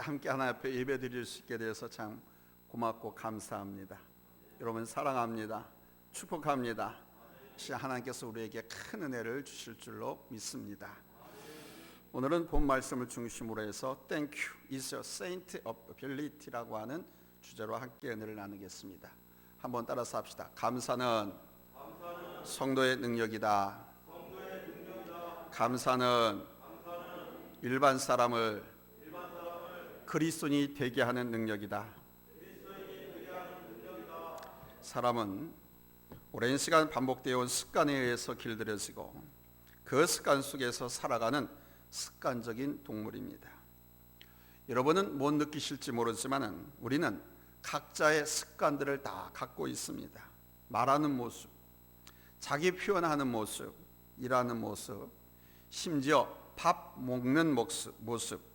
함께 하나님 앞에 예배 드릴 수 있게 되어서 참 고맙고 감사합니다. 여러분 사랑합니다. 축복합니다. 하나님께서 우리에게 큰 은혜를 주실 줄로 믿습니다. 오늘은 본 말씀을 중심으로 해서 Thank you is a saint ability라고 하는 주제로 함께 은혜를 나누겠습니다. 한번 따라서 합시다. 감사는 성도의 능력이다. 감사는 일반 사람을 그리스도인이 되게 하는 능력이다. 사람은 오랜 시간 반복되어 온 습관에 의해서 길들여지고 그 습관 속에서 살아가는 습관적인 동물입니다. 여러분은 못 느끼실지 모르지만 우리는 각자의 습관들을 다 갖고 있습니다. 말하는 모습, 자기 표현하는 모습, 일하는 모습, 심지어 밥 먹는 모습,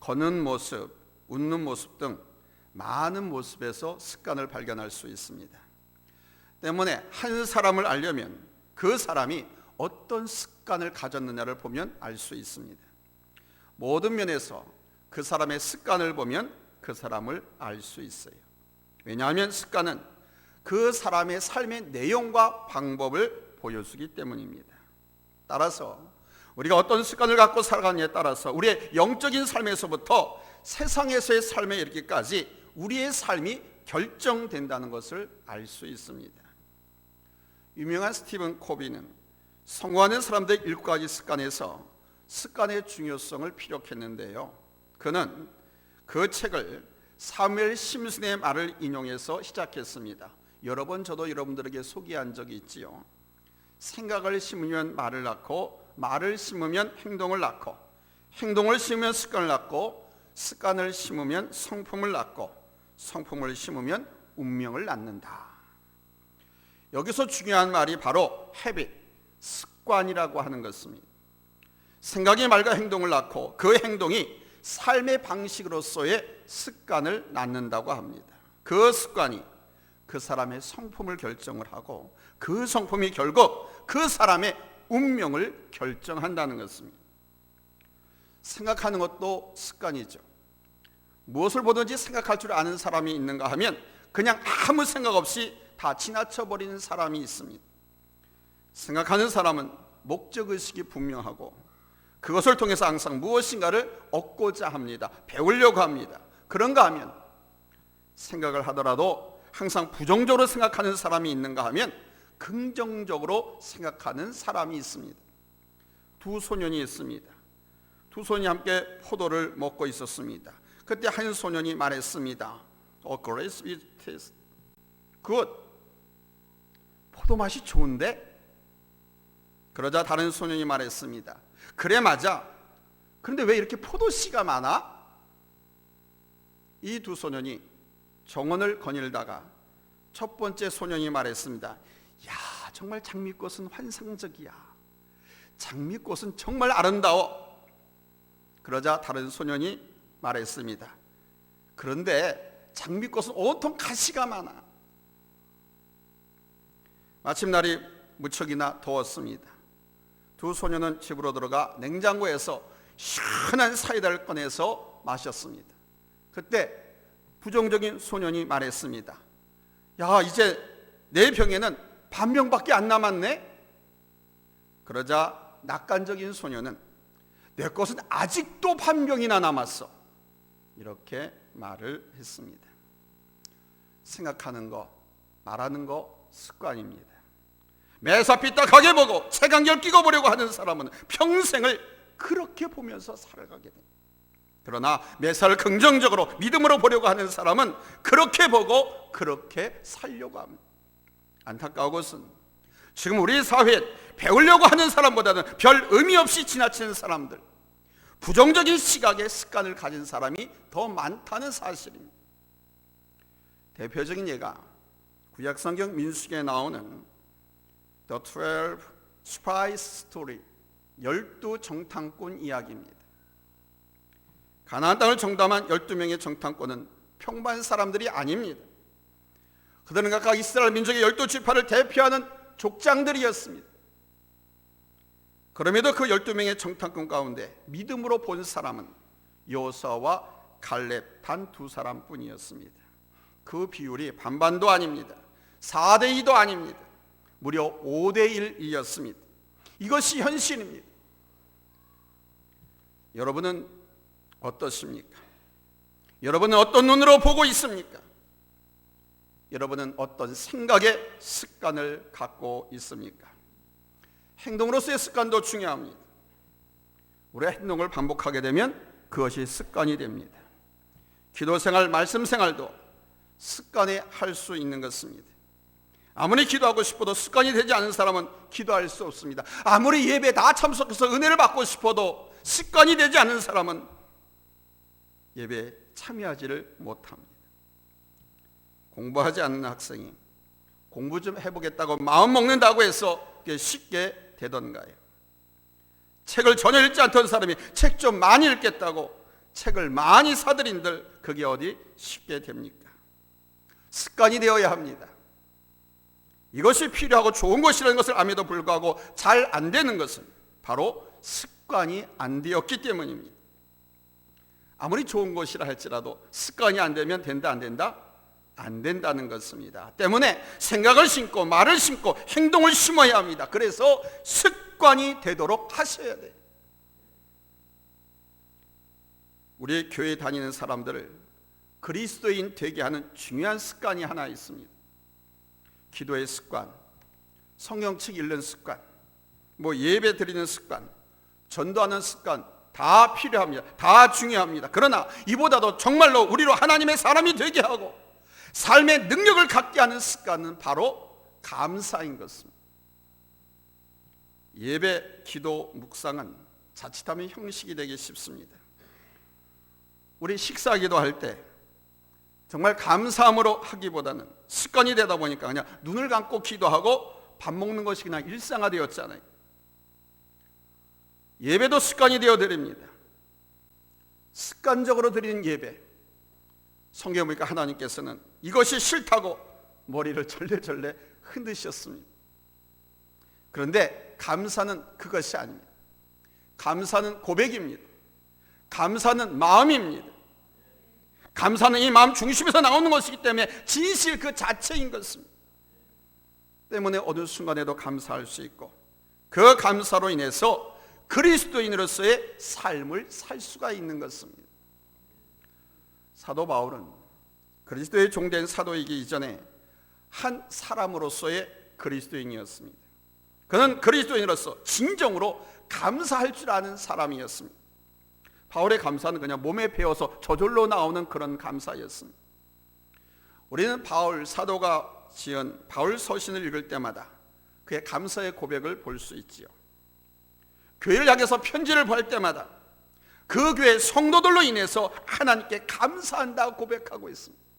걷는 모습, 웃는 모습 등 많은 모습에서 습관을 발견할 수 있습니다. 때문에 한 사람을 알려면 그 사람이 어떤 습관을 가졌느냐를 보면 알 수 있습니다. 모든 면에서 그 사람의 습관을 보면 그 사람을 알 수 있어요. 왜냐하면 습관은 그 사람의 삶의 내용과 방법을 보여주기 때문입니다. 따라서 우리가 어떤 습관을 갖고 살아가느냐에 따라서 우리의 영적인 삶에서부터 세상에서의 삶에 이르기까지 우리의 삶이 결정된다는 것을 알 수 있습니다. 유명한 스티븐 코비는 성공하는 사람들의 일곱 가지 습관에서 습관의 중요성을 피력했는데요. 그는 그 책을 사무엘 심슨의 말을 인용해서 시작했습니다. 여러 번 저도 여러분들에게 소개한 적이 있지요. 생각을 심으면 말을 낳고 말을 심으면 행동을 낳고 행동을 심으면 습관을 낳고 습관을 심으면 성품을 낳고 성품을 심으면 운명을 낳는다. 여기서 중요한 말이 바로 habit, 습관이라고 하는 것입니다. 생각이 말과 행동을 낳고 그 행동이 삶의 방식으로서의 습관을 낳는다고 합니다. 그 습관이 그 사람의 성품을 결정을 하고 그 성품이 결국 그 사람의 운명을 결정한다는 것입니다. 생각하는 것도 습관이죠. 무엇을 보든지 생각할 줄 아는 사람이 있는가 하면 그냥 아무 생각 없이 다 지나쳐 버리는 사람이 있습니다. 생각하는 사람은 목적 의식이 분명하고 그것을 통해서 항상 무엇인가를 얻고자 합니다. 배우려고 합니다. 그런가 하면 생각을 하더라도 항상 부정적으로 생각하는 사람이 있는가 하면 긍정적으로 생각하는 사람이 있습니다. 두 소년이 있습니다. 두 소년이 함께 포도를 먹고 있었습니다. 그때 한 소년이 말했습니다. Oh, grace is taste. good. 포도 맛이 좋은데? 그러자 다른 소년이 말했습니다. 그래 맞아. 그런데 왜 이렇게 포도 씨가 많아? 이 두 소년이 정원을 거닐다가 첫 번째 소년이 말했습니다. 야, 정말 장미꽃은 환상적이야. 장미꽃은 정말 아름다워. 그러자 다른 소년이 말했습니다. 그런데 장미꽃은 온통 가시가 많아. 마침 날이 무척이나 더웠습니다. 두 소년은 집으로 들어가 냉장고에서 시원한 사이다를 꺼내서 마셨습니다. 그때 부정적인 소년이 말했습니다. 야, 이제 내 병에는 반 병밖에 안 남았네? 그러자 낙관적인 소년은 내 것은 아직도 반 병이나 남았어. 이렇게 말을 했습니다. 생각하는 거, 말하는 거 습관입니다. 매사 삐딱하게 보고 색안경 끼고 보려고 하는 사람은 평생을 그렇게 보면서 살아가게 됩니다. 그러나 매사를 긍정적으로 믿음으로 보려고 하는 사람은 그렇게 보고 그렇게 살려고 합니다. 안타까운 것은 지금 우리 사회에 배우려고 하는 사람보다는 별 의미 없이 지나치는 사람들, 부정적인 시각의 습관을 가진 사람이 더 많다는 사실입니다. 대표적인 예가 구약성경 민수기에 나오는 The Twelve Spies Story, 열두 정탐꾼 이야기입니다. 가나안 땅을 정탐한 12명의 정탐꾼은 평범한 사람들이 아닙니다. 그들은 각각 이스라엘 민족의 열두 지파를 대표하는 족장들이었습니다. 그럼에도 그 12명의 정탐꾼 가운데 믿음으로 본 사람은 요사와 갈렙 단 두 사람뿐이었습니다. 그 비율이 반반도 아닙니다. 4대 2도 아닙니다. 무려 5대 1이었습니다. 이것이 현실입니다. 여러분은 어떻습니까? 여러분은 어떤 눈으로 보고 있습니까? 여러분은 어떤 생각의 습관을 갖고 있습니까? 행동으로서의 습관도 중요합니다. 우리의 행동을 반복하게 되면 그것이 습관이 됩니다. 기도 생활, 말씀 생활도 습관에 할 수 있는 것입니다. 아무리 기도하고 싶어도 습관이 되지 않은 사람은 기도할 수 없습니다. 아무리 예배 다 참석해서 은혜를 받고 싶어도 습관이 되지 않은 사람은 예배에 참여하지를 못합니다. 공부하지 않는 학생이 공부 좀 해보겠다고 마음 먹는다고 해서 쉽게 되던가요? 책을 전혀 읽지 않던 사람이 책 좀 많이 읽겠다고 책을 많이 사들인들 그게 어디 쉽게 됩니까? 습관이 되어야 합니다. 이것이 필요하고 좋은 것이라는 것을 암에도 불구하고 잘 안 되는 것은 바로 습관이 안 되었기 때문입니다. 아무리 좋은 것이라 할지라도 습관이 안 되면 된다 안 된다? 안 된다는 것입니다. 때문에 생각을 심고 말을 심고 행동을 심어야 합니다. 그래서 습관이 되도록 하셔야 돼요. 우리 교회 다니는 사람들을 그리스도인 되게 하는 중요한 습관이 하나 있습니다. 기도의 습관, 성경책 읽는 습관, 뭐 예배 드리는 습관, 전도하는 습관 다 필요합니다. 다 중요합니다. 그러나 이보다도 정말로 우리로 하나님의 사람이 되게 하고 삶의 능력을 갖게 하는 습관은 바로 감사인 것입니다. 예배, 기도, 묵상은 자칫하면 형식이 되기 쉽습니다. 우리 식사 기도 할 때 정말 감사함으로 하기보다는 습관이 되다 보니까 그냥 눈을 감고 기도하고 밥 먹는 것이 그냥 일상화되었잖아요. 예배도 습관이 되어 드립니다. 습관적으로 드리는 예배. 성경 보니까 하나님께서는 이것이 싫다고 머리를 절레절레 흔드셨습니다. 그런데 감사는 그것이 아닙니다. 감사는 고백입니다. 감사는 마음입니다. 감사는 이 마음 중심에서 나오는 것이기 때문에 진실 그 자체인 것입니다. 때문에 어느 순간에도 감사할 수 있고 그 감사로 인해서 그리스도인으로서의 삶을 살 수가 있는 것입니다. 사도 바울은 그리스도의 종된 사도이기 이전에 한 사람으로서의 그리스도인이었습니다. 그는 그리스도인으로서 진정으로 감사할 줄 아는 사람이었습니다. 바울의 감사는 그냥 몸에 배어서 저절로 나오는 그런 감사였습니다. 우리는 바울 사도가 지은 바울 서신을 읽을 때마다 그의 감사의 고백을 볼 수 있지요. 교회를 향해서 편지를 볼 때마다 그 교회 성도들로 인해서 하나님께 감사한다고 고백하고 있습니다.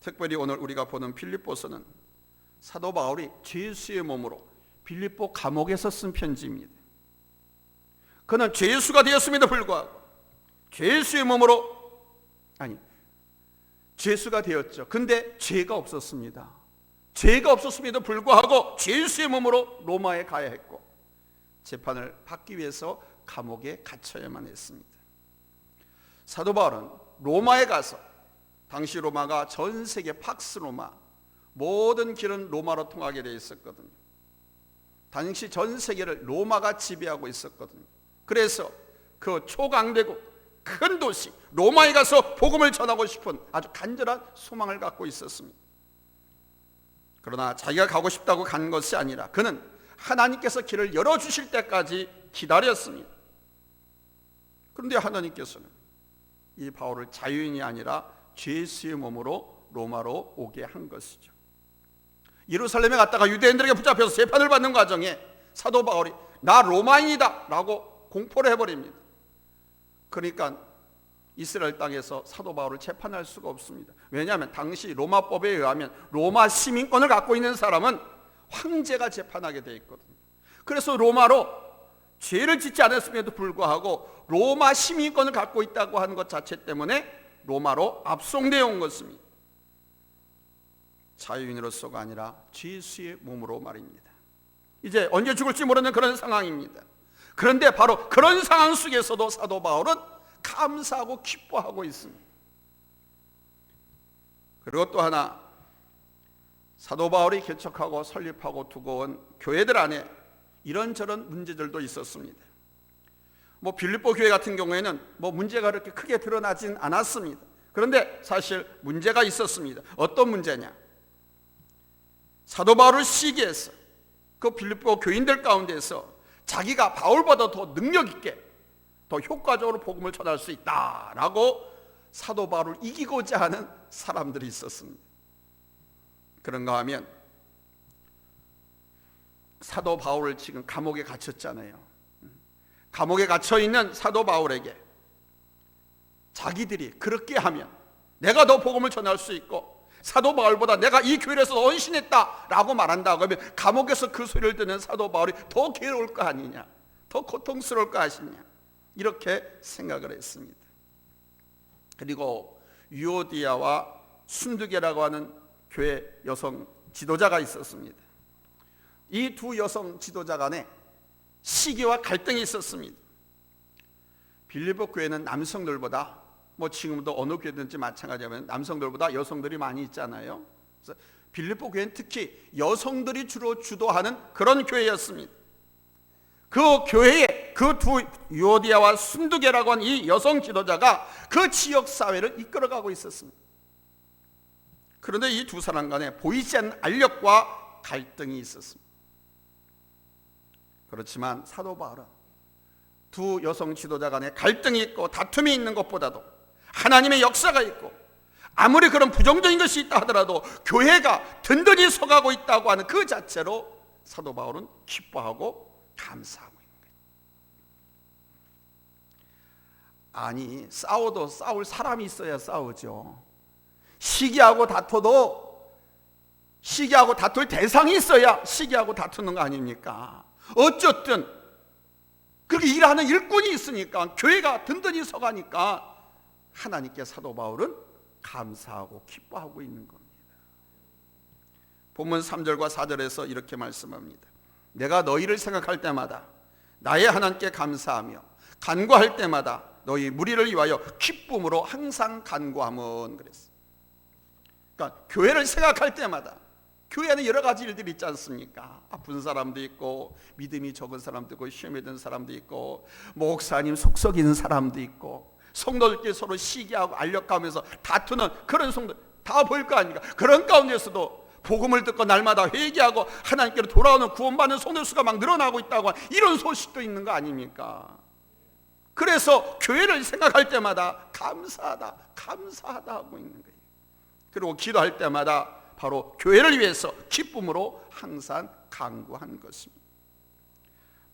특별히 오늘 우리가 보는 빌립보서는 사도 바울이 죄수의 몸으로 빌립보 감옥에서 쓴 편지입니다. 그는 죄수가 되었음에도 불구하고 죄수의 몸으로 아니 죄수가 되었죠. 근데 죄가 없었습니다. 죄가 없었음에도 불구하고 죄수의 몸으로 로마에 가야 했고 재판을 받기 위해서 감옥에 갇혀야만 했습니다. 사도 바울은 로마에 가서 당시 로마가 전 세계 팍스 로마 모든 길은 로마로 통하게 되어 있었거든요. 당시 전 세계를 로마가 지배하고 있었거든요. 그래서 그 초강대국 큰 도시 로마에 가서 복음을 전하고 싶은 아주 간절한 소망을 갖고 있었습니다. 그러나 자기가 가고 싶다고 간 것이 아니라 그는 하나님께서 길을 열어 주실 때까지 기다렸습니다. 그런데 하나님께서는 이 바울을 자유인이 아니라 죄수의 몸으로 로마로 오게 한 것이죠. 예루살렘에 갔다가 유대인들에게 붙잡혀서 재판을 받는 과정에 사도 바울이 나 로마인이다 라고 공포를 해버립니다. 그러니까 이스라엘 땅에서 사도 바울을 재판할 수가 없습니다. 왜냐하면 당시 로마법에 의하면 로마 시민권을 갖고 있는 사람은 황제가 재판하게 돼 있거든요. 그래서 로마로 죄를 짓지 않았음에도 불구하고 로마 시민권을 갖고 있다고 하는 것 자체 때문에 로마로 압송되어 온 것입니다. 자유인으로서가 아니라 죄수의 몸으로 말입니다. 이제 언제 죽을지 모르는 그런 상황입니다. 그런데 바로 그런 상황 속에서도 사도 바울은 감사하고 기뻐하고 있습니다. 그리고 또 하나 사도 바울이 개척하고 설립하고 두고 온 교회들 안에 이런저런 문제들도 있었습니다. 뭐 빌립보 교회 같은 경우에는 뭐 문제가 그렇게 크게 드러나진 않았습니다. 그런데 사실 문제가 있었습니다. 어떤 문제냐? 사도 바울을 시기해서 그 빌립보 교인들 가운데서 자기가 바울보다 더 능력 있게 더 효과적으로 복음을 전할 수 있다라고 사도 바울을 이기고자 하는 사람들이 있었습니다. 그런가 하면 사도 바울을 지금 감옥에 갇혔잖아요. 감옥에 갇혀 있는 사도 바울에게 자기들이 그렇게 하면 내가 더 복음을 전할 수 있고 사도 바울보다 내가 이 교회에서 헌신했다라고 말한다고 하면 감옥에서 그 소리를 듣는 사도 바울이 더 괴로울 거 아니냐, 더 고통스러울 거 아시냐 이렇게 생각을 했습니다. 그리고 유오디아와 순두계라고 하는 교회 여성 지도자가 있었습니다. 이 두 여성 지도자 간에 시기와 갈등이 있었습니다. 빌리보 교회는 남성들보다 뭐 지금도 어느 교회든지 마찬가지면 남성들보다 여성들이 많이 있잖아요. 그래서 빌리보 교회는 특히 여성들이 주로 주도하는 그런 교회였습니다. 그 교회에 그두 유오디아와 순두계라고 한 이 여성 지도자가 그 지역 사회를 이끌어가고 있었습니다. 그런데 이 두 사람 간에 보이지 않는 알력과 갈등이 있었습니다. 그렇지만 사도 바울은 두 여성 지도자 간에 갈등이 있고 다툼이 있는 것보다도 하나님의 역사가 있고 아무리 그런 부정적인 것이 있다 하더라도 교회가 든든히 서가고 있다고 하는 그 자체로 사도 바울은 기뻐하고 감사하고 있는 거예요. 아니 싸워도 싸울 사람이 있어야 싸우죠. 시기하고 다퉈도 시기하고 다툴 대상이 있어야 시기하고 다투는 거 아닙니까? 어쨌든 그렇게 일하는 일꾼이 있으니까 교회가 든든히 서가니까 하나님께 사도 바울은 감사하고 기뻐하고 있는 겁니다. 본문 3절과 4절에서 이렇게 말씀합니다. 내가 너희를 생각할 때마다 나의 하나님께 감사하며 간구할 때마다 너희 무리를 위하여 기쁨으로 항상 간구함은 그랬어. 그러니까 교회를 생각할 때마다 교회 안에 여러 가지 일들이 있지 않습니까? 아픈 사람도 있고 믿음이 적은 사람도 있고 시험에 든 사람도 있고 목사님 속썩이는 사람도 있고 성도들끼리 서로 시기하고 알력하면서 다투는 그런 성도 다 보일 거 아닙니까? 그런 가운데서도 복음을 듣고 날마다 회개하고 하나님께로 돌아오는 구원받는 성도 수가 막 늘어나고 있다고 이런 소식도 있는 거 아닙니까? 그래서 교회를 생각할 때마다 감사하다, 감사하다 하고 있는 거예요. 그리고 기도할 때마다 바로 교회를 위해서 기쁨으로 항상 강구한 것입니다.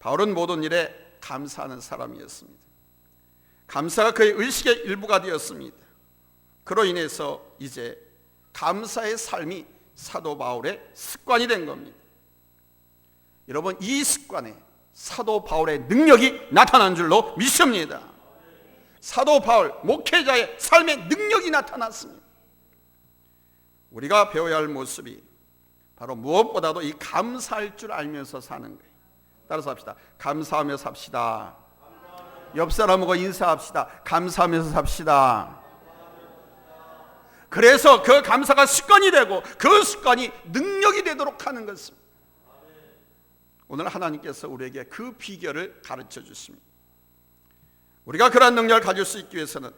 바울은 모든 일에 감사하는 사람이었습니다. 감사가 그의 의식의 일부가 되었습니다. 그로 인해서 이제 감사의 삶이 사도 바울의 습관이 된 겁니다. 여러분 이 습관에 사도 바울의 능력이 나타난 줄로 믿습니다. 사도 바울 목회자의 삶의 능력이 나타났습니다. 우리가 배워야 할 모습이 바로 무엇보다도 이 감사할 줄 알면서 사는 거예요. 따라서 합시다. 감사하며 삽시다. 옆 사람하고 인사합시다. 감사하면서 삽시다. 그래서 그 감사가 습관이 되고 그 습관이 능력이 되도록 하는 것입니다. 오늘 하나님께서 우리에게 그 비결을 가르쳐 주십니다. 우리가 그러한 능력을 가질 수 있기 위해서는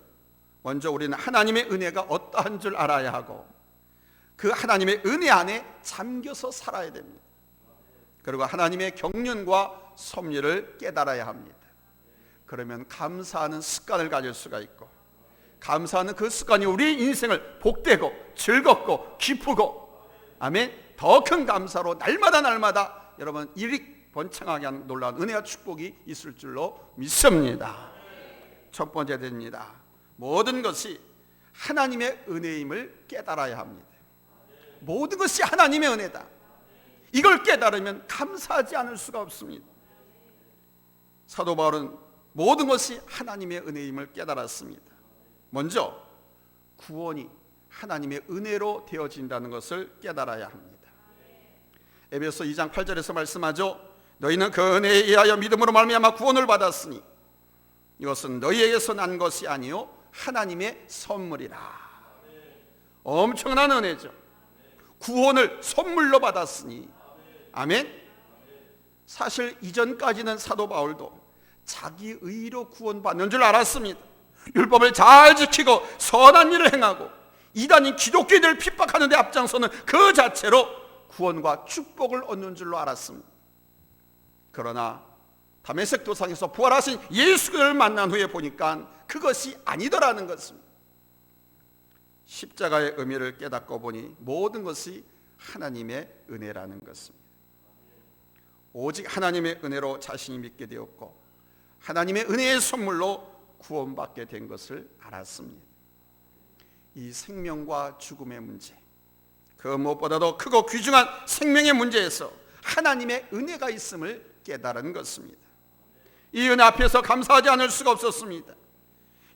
먼저 우리는 하나님의 은혜가 어떠한 줄 알아야 하고 그 하나님의 은혜 안에 잠겨서 살아야 됩니다. 그리고 하나님의 경륜과 섭리를 깨달아야 합니다. 그러면 감사하는 습관을 가질 수가 있고 감사하는 그 습관이 우리 인생을 복되고 즐겁고 기쁘고 아멘 더 큰 감사로 날마다 날마다 여러분 일익 번창하게 하는 놀라운 은혜와 축복이 있을 줄로 믿습니다. 첫 번째 됩니다. 모든 것이 하나님의 은혜임을 깨달아야 합니다. 모든 것이 하나님의 은혜다. 이걸 깨달으면 감사하지 않을 수가 없습니다. 사도 바울은 모든 것이 하나님의 은혜임을 깨달았습니다. 먼저 구원이 하나님의 은혜로 되어진다는 것을 깨달아야 합니다. 에베소 2장 8절에서 말씀하죠. 너희는 그 은혜에 의하여 믿음으로 말미암아 구원을 받았으니 이것은 너희에게서 난 것이 아니요 하나님의 선물이라. 엄청난 은혜죠. 구원을 선물로 받았으니 아멘. 사실 이전까지는 사도 바울도 자기 의로 구원받는 줄 알았습니다. 율법을 잘 지키고 선한 일을 행하고 이단인 기독교인들을 핍박하는 데 앞장서는 그 자체로 구원과 축복을 얻는 줄로 알았습니다. 그러나 담에색 도상에서 부활하신 예수를 만난 후에 보니까 그것이 아니더라는 것입니다. 십자가의 의미를 깨닫고 보니 모든 것이 하나님의 은혜라는 것입니다. 오직 하나님의 은혜로 자신이 믿게 되었고 하나님의 은혜의 선물로 구원받게 된 것을 알았습니다. 이 생명과 죽음의 문제, 그 무엇보다도 크고 귀중한 생명의 문제에서 하나님의 은혜가 있음을 깨달은 것입니다. 이 은혜 앞에서 감사하지 않을 수가 없었습니다.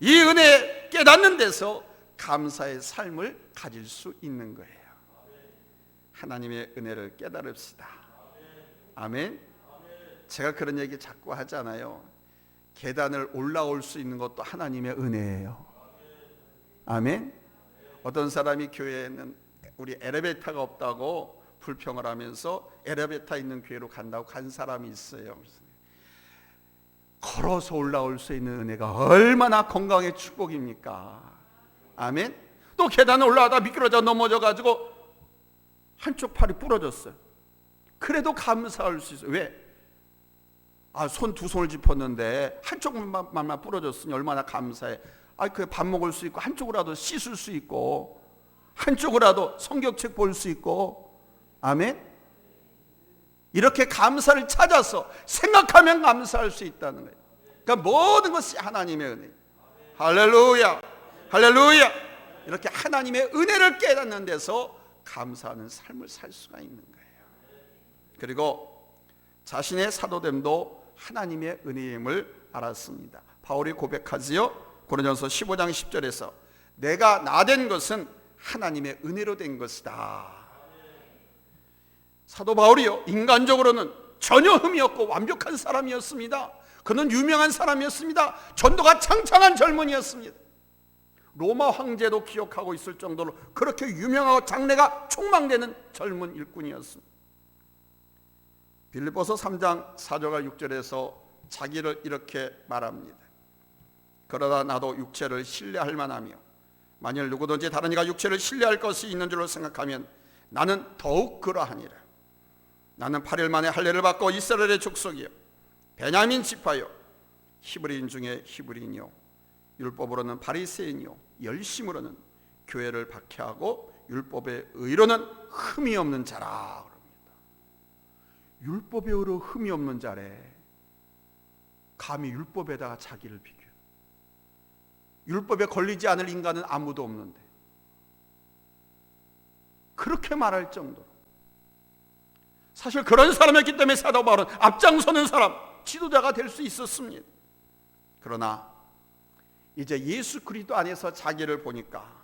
이 은혜 깨닫는 데서 감사의 삶을 가질 수 있는 거예요. 하나님의 은혜를 깨달읍시다. 아멘. 제가 그런 얘기 자꾸 하잖아요. 계단을 올라올 수 있는 것도 하나님의 은혜예요. 아멘. 어떤 사람이 교회에는 우리 엘리베이터가 없다고 불평을 하면서 엘리베이터 있는 교회로 간다고 간 사람이 있어요. 걸어서 올라올 수 있는 은혜가 얼마나 건강의 축복입니까? 아멘. 또 계단을 올라가다 미끄러져 넘어져 가지고 한쪽 팔이 부러졌어요. 그래도 감사할 수 있어요. 왜? 아, 손 두 손을 짚었는데 한쪽만 부러졌으니 얼마나 감사해. 아, 그밥 먹을 수 있고 한쪽으로라도 씻을 수 있고 한쪽으로라도 성경책 볼 수 있고 아멘. 이렇게 감사를 찾아서 생각하면 감사할 수 있다는 거예요. 그러니까 모든 것이 하나님의 은혜. 할렐루야. 할렐루야. 이렇게 하나님의 은혜를 깨닫는 데서 감사하는 삶을 살 수가 있는 거예요. 그리고 자신의 사도됨도 하나님의 은혜임을 알았습니다. 바울이 고백하지요. 고린전서 15장 10절에서 내가 나 된 것은 하나님의 은혜로 된 것이다. 사도 바울이요 인간적으로는 전혀 흠이 없고 완벽한 사람이었습니다. 그는 유명한 사람이었습니다. 전도가 창창한 젊은이였습니다. 로마 황제도 기억하고 있을 정도로 그렇게 유명하고 장래가 촉망되는 젊은 일꾼이었습니다. 빌립보서 3장 4절과 6절에서 자기를 이렇게 말합니다. 그러다 나도 육체를 신뢰할 만하며 만일 누구든지 다른 이가 육체를 신뢰할 것이 있는 줄로 생각하면 나는 더욱 그러하니라. 나는 8일 만에 할례를 받고 이스라엘의 족속이요 베냐민 지파요 히브리인 중에 히브리인이요 율법으로는 바리새인이요 열심으로는 교회를 박해하고 율법의 의로는 흠이 없는 자라 그럽니다. 율법의 의로 흠이 없는 자래. 감히 율법에다가 자기를 비교. 율법에 걸리지 않을 인간은 아무도 없는데 그렇게 말할 정도로 사실 그런 사람이었기 때문에 사도 바울은 앞장서는 사람, 지도자가 될 수 있었습니다. 그러나 이제 예수 그리스도 안에서 자기를 보니까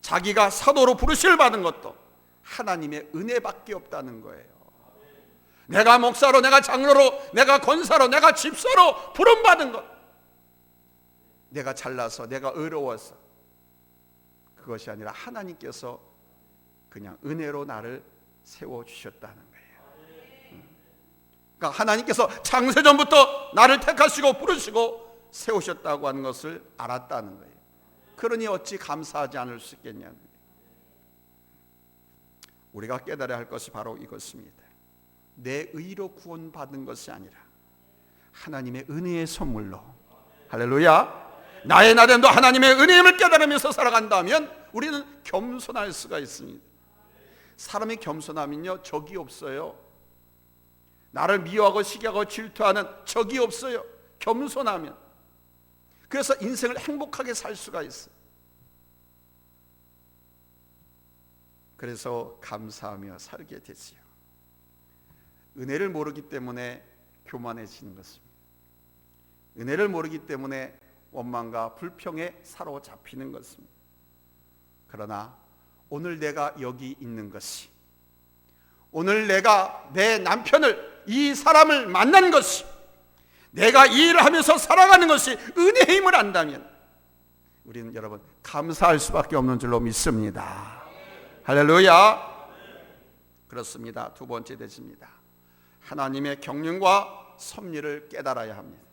자기가 사도로 부르심을 받은 것도 하나님의 은혜밖에 없다는 거예요. 내가 목사로, 내가 장로로, 내가 권사로, 내가 집사로 부름 받은 것. 내가 잘나서, 내가 의로워서 그것이 아니라 하나님께서 그냥 은혜로 나를 세워 주셨다는 거예요. 그러니까 하나님께서 창세전부터 나를 택하시고 부르시고 세우셨다고 하는 것을 알았다는 거예요. 그러니 어찌 감사하지 않을 수 있겠냐는. 우리가 깨달아야 할 것이 바로 이것입니다. 내 의로 구원받은 것이 아니라 하나님의 은혜의 선물로 할렐루야 나의 나됨도 하나님의 은혜임을 깨달으면서 살아간다면 우리는 겸손할 수가 있습니다. 사람이 겸손하면요 적이 없어요. 나를 미워하고 시기하고 질투하는 적이 없어요. 겸손하면. 그래서 인생을 행복하게 살 수가 있어요. 그래서 감사하며 살게 되지요. 은혜를 모르기 때문에 교만해지는 것입니다. 은혜를 모르기 때문에 원망과 불평에 사로잡히는 것입니다. 그러나 오늘 내가 여기 있는 것이 오늘 내가 내 남편을 이 사람을 만난 것이 내가 이 일을 하면서 살아가는 것이 은혜의 힘을 안다면 우리는 여러분 감사할 수밖에 없는 줄로 믿습니다. 할렐루야. 그렇습니다. 두 번째 되십니다. 하나님의 경륜과 섭리를 깨달아야 합니다.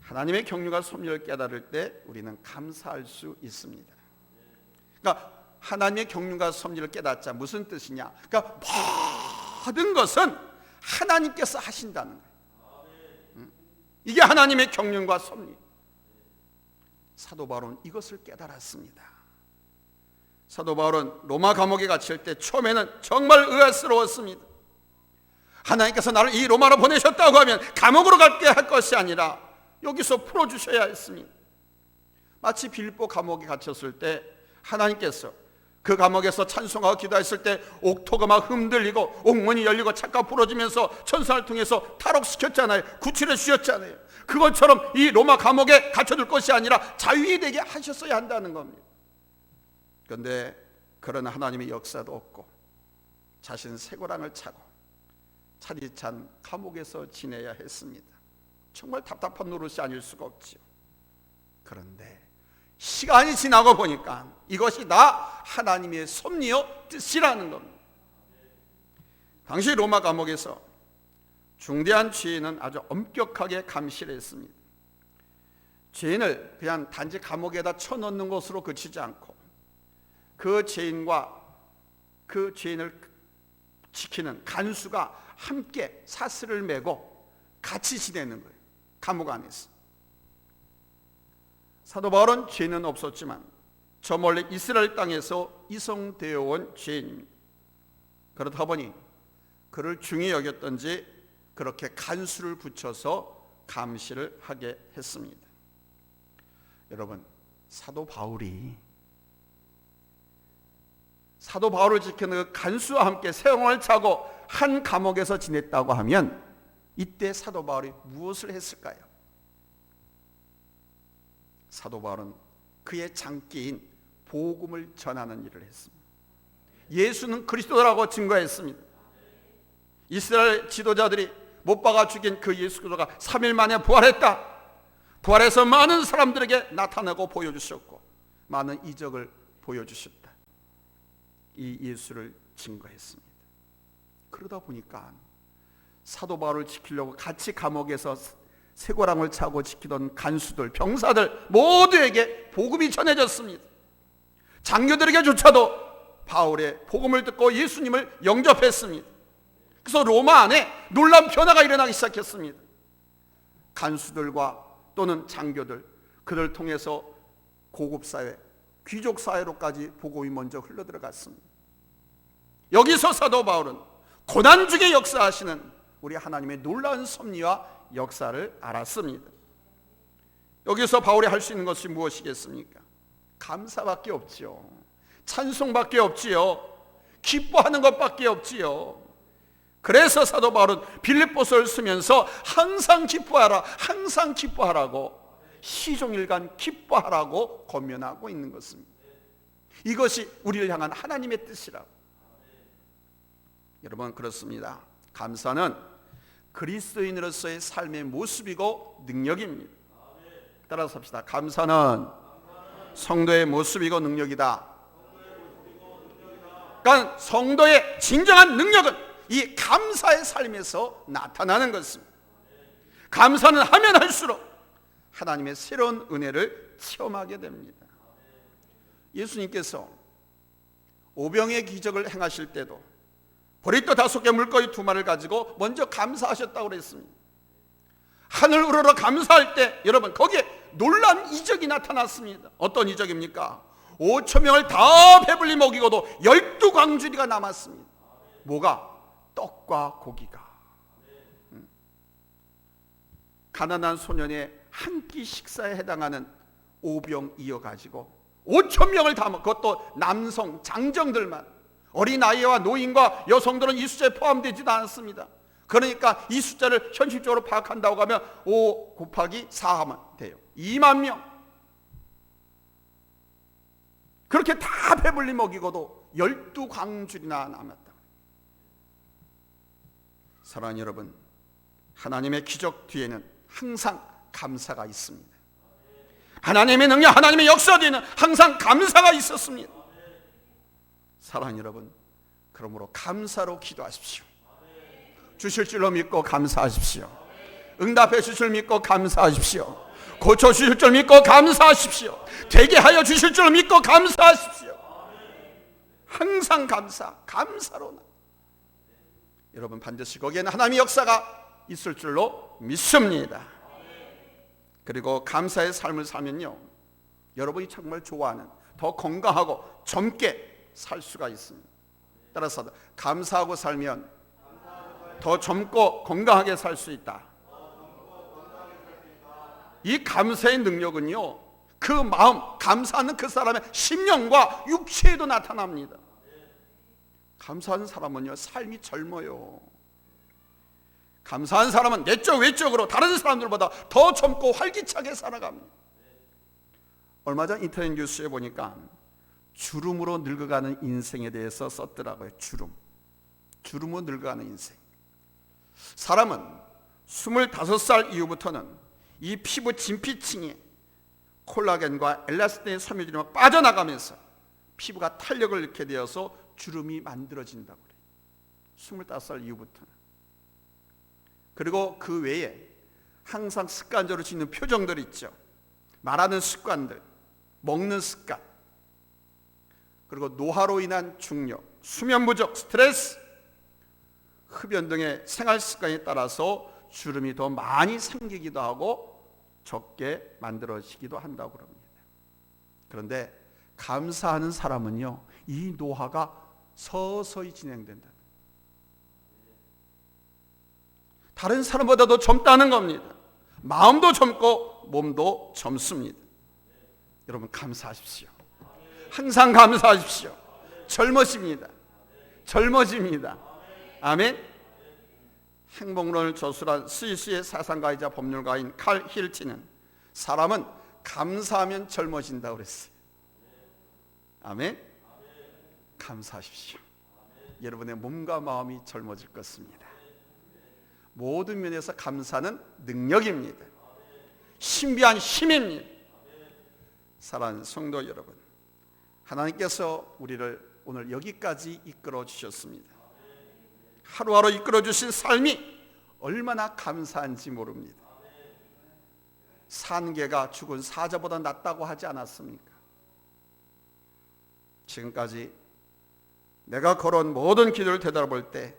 하나님의 경륜과 섭리를 깨달을 때 우리는 감사할 수 있습니다. 그러니까 하나님의 경륜과 섭리를 깨닫자 무슨 뜻이냐? 그러니까 모든 것은 하나님께서 하신다는 거예요. 음? 이게 하나님의 경륜과 섭리. 사도 바울은 이것을 깨달았습니다. 사도 바울은 로마 감옥에 갇힐 때 처음에는 정말 의아스러웠습니다. 하나님께서 나를 이 로마로 보내셨다고 하면 감옥으로 갈게 할 것이 아니라 여기서 풀어주셔야 했습니다. 마치 빌보 감옥에 갇혔을 때 하나님께서 그 감옥에서 찬송하고 기도했을 때 옥토가 막 흔들리고 옥문이 열리고 착각 부러지면서 천사를 통해서 탈옥시켰잖아요. 구출해 주셨잖아요. 그것처럼 이 로마 감옥에 갇혀둘 것이 아니라 자유이 되게 하셨어야 한다는 겁니다. 그런데 그런 하나님의 역사도 없고 자신 쇠고랑을 차고 차디찬 감옥에서 지내야 했습니다. 정말 답답한 노릇이 아닐 수가 없지요. 그런데 시간이 지나고 보니까 이것이 다 하나님의 섭리요 뜻이라는 겁니다. 당시 로마 감옥에서 중대한 죄인은 아주 엄격하게 감시를 했습니다. 죄인을 그냥 단지 감옥에다 쳐넣는 것으로 그치지 않고 그 죄인과 그 죄인을 지키는 간수가 함께 사슬을 메고 같이 지내는 거예요. 감옥 안에서. 사도 바울은 죄는 없었지만 저 멀리 이스라엘 땅에서 이성되어 온 죄인입니다. 그렇다 보니 그를 중히 여겼던지 그렇게 간수를 붙여서 감시를 하게 했습니다. 여러분, 사도 바울이 사도 바울을 지키는 그 간수와 함께 세영을 차고 한 감옥에서 지냈다고 하면 이때 사도 바울이 무엇을 했을까요? 사도 바울은 그의 장기인 복음을 전하는 일을 했습니다. 예수는 그리스도라고 증거했습니다. 이스라엘 지도자들이 못 박아 죽인 그 예수 그리스도가 3일 만에 부활했다. 부활해서 많은 사람들에게 나타나고 보여주셨고 많은 이적을 보여주셨다. 이 예수를 증거했습니다. 그러다 보니까 사도 바울을 지키려고 같이 감옥에서 쇠고랑을 차고 지키던 간수들, 병사들 모두에게 복음이 전해졌습니다. 장교들에게조차도 바울의 복음을 듣고 예수님을 영접했습니다. 그래서 로마 안에 놀라운 변화가 일어나기 시작했습니다. 간수들과 또는 장교들 그들 통해서 고급 사회, 귀족 사회로까지 복음이 먼저 흘러 들어갔습니다. 여기서 사도 바울은 고난 중에 역사하시는 우리 하나님의 놀라운 섭리와 역사를 알았습니다. 여기서 바울이 할 수 있는 것이 무엇이겠습니까? 감사밖에 없지요. 찬송밖에 없지요. 기뻐하는 것밖에 없지요. 그래서 사도 바울은 빌립보서를 쓰면서 항상 기뻐하라, 항상 기뻐하라고 시종일관 기뻐하라고 권면하고 있는 것입니다. 이것이 우리를 향한 하나님의 뜻이라고. 여러분 그렇습니다. 감사는 그리스도인으로서의 삶의 모습이고 능력입니다. 따라서 합시다. 감사는 성도의 모습이고 능력이다. 그러니까 성도의 진정한 능력은 이 감사의 삶에서 나타나는 것입니다. 감사는 하면 할수록 하나님의 새로운 은혜를 체험하게 됩니다. 예수님께서 오병의 기적을 행하실 때도 보리또 다섯 개 물고기 두 마리를 가지고 먼저 감사하셨다고 그랬습니다. 하늘 우러러 감사할 때 여러분 거기에 놀란 이적이 나타났습니다. 어떤 이적입니까? 5천 명을 다 배불리 먹이고도 열두 광주리가 남았습니다. 뭐가? 떡과 고기가. 음. 가난한 소년의 한 끼 식사에 해당하는 오병 이어 가지고 5천 명을 다 먹. 그것도 남성 장정들만 어린아이와 노인과 여성들은 이 숫자에 포함되지도 않습니다. 그러니까 이 숫자를 현실적으로 파악한다고 하면 5 곱하기 4 하면 돼요. 2만 명. 그렇게 다 배불리 먹이고도 12광줄이나 남았다. 사랑하는 여러분, 하나님의 기적 뒤에는 항상 감사가 있습니다. 하나님의 능력, 하나님의 역사 뒤에는 항상 감사가 있었습니다. 사랑 여러분, 그러므로 감사로 기도하십시오. 주실 줄로 믿고 감사하십시오. 응답해 주실 줄 믿고 감사하십시오. 고쳐 주실 줄 믿고 감사하십시오. 되게 하여 주실 줄 믿고 감사하십시오. 항상 감사, 감사로. 여러분 반드시 거기에는 하나님의 역사가 있을 줄로 믿습니다. 그리고 감사의 삶을 살면요. 여러분이 정말 좋아하는 더 건강하고 젊게 살 수가 있습니다. 따라서 감사하고 살면 더 젊고 건강하게 살 수 있다. 이 감사의 능력은요. 그 마음, 감사하는 그 사람의 심령과 육체에도 나타납니다. 감사하는 사람은요. 삶이 젊어요. 감사한 사람은 내적 외적으로 다른 사람들보다 더 젊고 활기차게 살아갑니다. 얼마 전 인터넷 뉴스에 보니까 주름으로 늙어가는 인생에 대해서 썼더라고요. 주름. 주름으로 늙어가는 인생. 사람은 25살 이후부터는 이 피부 진피층이 콜라겐과 엘라스틴의 섬유질이 빠져나가면서 피부가 탄력을 잃게 되어서 주름이 만들어진다고 그래요. 25살 이후부터는. 그리고 그 외에 항상 습관적으로 짓는 표정들 있죠. 말하는 습관들, 먹는 습관, 그리고 노화로 인한 중력, 수면 부족, 스트레스, 흡연 등의 생활 습관에 따라서 주름이 더 많이 생기기도 하고 적게 만들어지기도 한다고 그럽니다. 그런데 감사하는 사람은요, 이 노화가 서서히 진행된다. 다른 사람보다도 젊다는 겁니다. 마음도 젊고 몸도 젊습니다. 여러분 감사하십시오. 항상 감사하십시오. 젊어집니다. 젊어집니다. 아멘. 행복론을 저술한 스위스의 사상가이자 법률가인 칼 힐티는 사람은 감사하면 젊어진다 그랬어요. 아멘. 감사하십시오. 여러분의 몸과 마음이 젊어질 것입니다. 모든 면에서 감사는 능력입니다. 신비한 힘입니다. 사랑하는 성도 여러분, 하나님께서 우리를 오늘 여기까지 이끌어 주셨습니다. 하루하루 이끌어 주신 삶이 얼마나 감사한지 모릅니다. 산 개가 죽은 사자보다 낫다고 하지 않았습니까? 지금까지 내가 걸어온 모든 길을 되돌아볼 때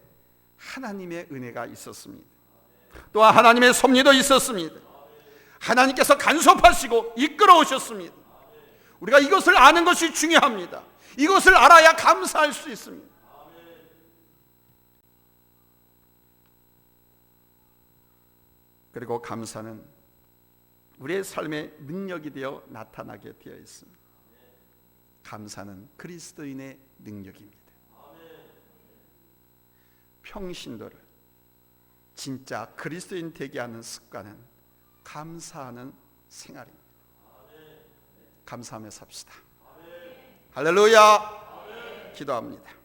하나님의 은혜가 있었습니다. 또한 하나님의 섭리도 있었습니다. 하나님께서 간섭하시고 이끌어 오셨습니다. 우리가 이것을 아는 것이 중요합니다. 이것을 알아야 감사할 수 있습니다. 그리고 감사는 우리의 삶의 능력이 되어 나타나게 되어 있습니다. 감사는 그리스도인의 능력입니다. 평신도를 진짜 그리스도인 되게 하는 습관은 감사하는 생활입니다. 감사하며 삽시다. 할렐루야. 기도합니다.